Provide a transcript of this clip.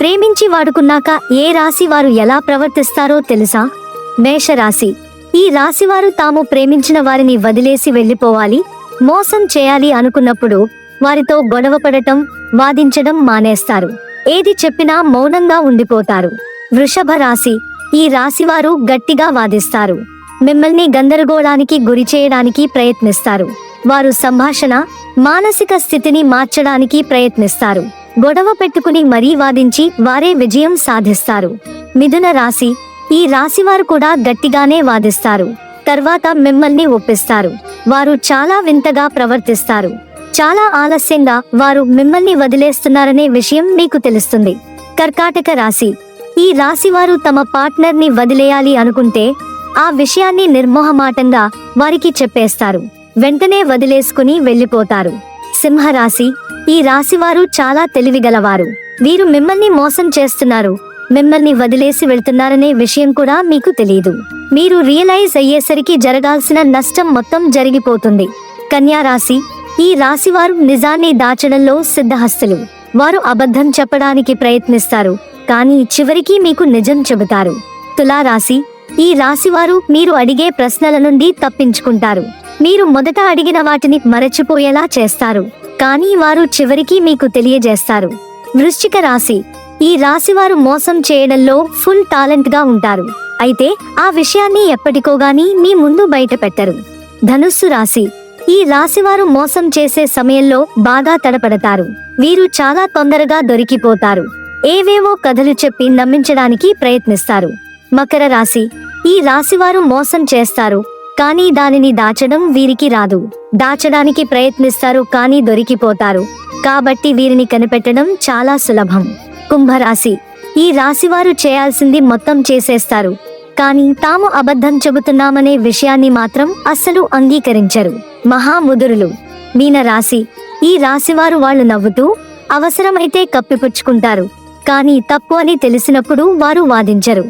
ప్రేమించి వాడుకున్నాక ఏ రాశి వారు ఎలా ప్రవర్తిస్తారో తెలుసా? మేషరాశి. ఈ రాశివారు తాము ప్రేమించిన వారిని వదిలేసి వెళ్ళిపోవాలి మోసం చేయాలి అనుకున్నప్పుడు వారితో గొడవపడటం వాదించడం మానేస్తారు. ఏది చెప్పినా మౌనంగా ఉండిపోతారు. వృషభ రాశి. ఈ రాశివారు గట్టిగా వాదిస్తారు. మిమ్మల్ని గందరగోళానికి గురి చేయడానికి ప్రయత్నిస్తారు. వారు సంభాషణ మానసిక స్థితిని మార్చడానికి ప్రయత్నిస్తారు. గొడవ పెట్టుకుని మరీ వాదించి వారే విజయం సాధిస్తారు. మిథున రాశి ఈ రాశివారు కూడా గట్టిగానే వాదిస్తారు. తర్వాత మిమ్మల్ని ఒప్పిస్తారు. వారు చాలా వింతగా ప్రవర్తిస్తారు. చాలా ఆలస్యంగా వారు మిమ్మల్ని వదిలేస్తున్నారనే విషయం మీకు తెలుస్తుంది. కర్కాటక రాశి ఈ రాశివారు తమ పార్ట్నర్ని వదిలేయాలి అనుకుంటే ఆ విషయాన్ని నిర్మోహమాటంగా వారికి చెప్పేస్తారు. వెంటనే వదిలేసుకుని వెళ్ళిపోతారు. సింహరాశి ఈ రాశివారు చాలా తెలివిగలవారు. వీరు మిమ్మల్ని మోసం చేస్తున్నారు. మిమ్మల్ని వదిలేసి వెళ్తున్నారనే విషయం కూడా మీకు తెలియదు మీరు రియలైజ్ అయ్యేసరికి జరగాల్సిన నష్టం మొత్తం జరిగిపోతుంది. కన్యా రాశి ఈ రాశివారు నిజాన్ని దాచడంలో సిద్ధహస్తులు. వారు అబద్ధం చెప్పడానికి ప్రయత్నిస్తారు కానీ చివరికి మీకు నిజం చెబుతారు. తులారాశి ఈ రాశివారు మీరు అడిగే ప్రశ్నల నుండి తప్పించుకుంటారు. మీరు మొదట అడిగిన వాటిని మరచిపోయేలా చేస్తారు. కానీ వారు చివరికి మీకు తెలియజేస్తారు. వృశ్చిక రాశి. ఈ రాశివారు మోసం చేయడంలో ఫుల్ టాలెంట్గా ఉంటారు. అయితే ఆ విషయాన్ని ఎప్పటికోగాని మీ ముందు బయట పెట్టరు. ధనుస్సు రాశి. ఈ రాశివారు మోసం చేసే సమయంలో బాగా తడపడతారు. వీరు చాలా తొందరగా దొరికిపోతారు. ఏవేవో కథలు చెప్పి నమ్మించడానికి ప్రయత్నిస్తారు. మకర రాశి. ఈ రాశివారు మోసం చేస్తారు. కానీ దానిని దాచడం వీరికి రాదు. దాచడానికి ప్రయత్నిస్తారు కానీ దొరికిపోతారు. కాబట్టి వీరిని కనిపెట్టడం చాలా సులభం. కుంభరాశి. ఈ రాశివారు చేయాల్సింది మొత్తం చేసేస్తారు. కానీ తాము అబద్ధం చెబుతున్నామనే విషయాన్ని మాత్రం అస్సలు అంగీకరించరు. మహాముదురులు. మీనరాశి. ఈ రాశివారు వాళ్ళు నవ్వుతూ అవసరమైతే కప్పిపుచ్చుకుంటారు. కానీ తప్పు అని తెలిసినప్పుడు వారు వాదించరు.